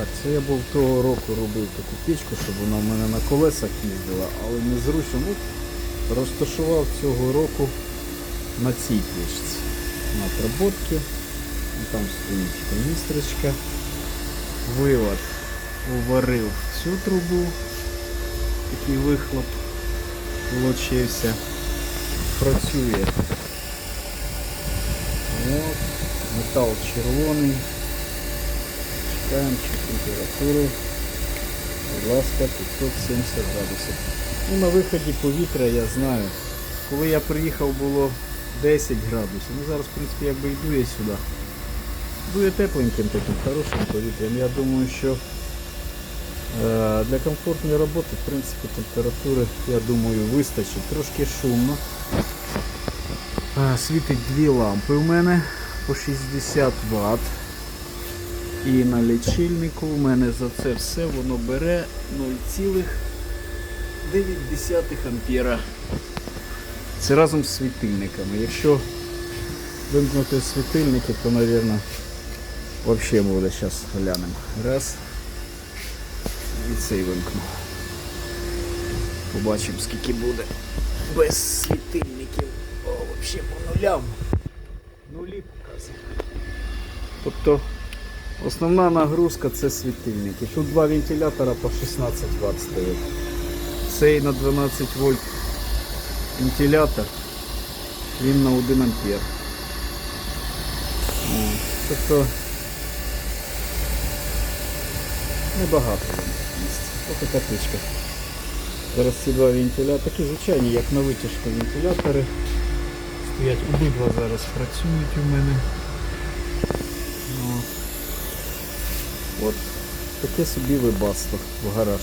Так, це я був того року робив таку печку, щоб вона в мене на колесах їздила, але незручно. Ну, розташував цього року на цій печці. На отработки. Ну, Там стоїть каністрочка. Вивод уварив цю трубу. Такий вихлоп получився. Працює. От, метал червоний. Температури. Будь ласка, 570 градусів. Ну, на виході повітря я знаю. Коли я приїхав було 10 градусів. Ну зараз, в принципі, якби йду я сюди. Дує тепленьким таким хорошим повітрям. Я думаю, що е, для комфортної роботи, в принципі, температури, я думаю, вистачить. Трошки шумно. Е, Світить дві лампи у мене по 60 Вт. І на лічильнику у мене за це все воно бере 0,9 ампера. Це разом з світильниками. Якщо вимкнути світильники, то, мабуть, взагалі буде. Зараз глянемо. Раз. І цей вимкну. Побачимо, скільки буде без світильників. О, взагалі по нулям. Нулі показує. Тобто основна нагрузка це світильники. Тут два вентилятора по 16 Вт стоять. Цей на 12 вольт вентилятор, він на 1 ампер. Тобто небагато місць. Ось така печка. Зараз ці два вентилятори, такі звичайні, як на витяжку вентилятори. Стоять обидва зараз працюють у мене. От таке собі вибасло в гараж.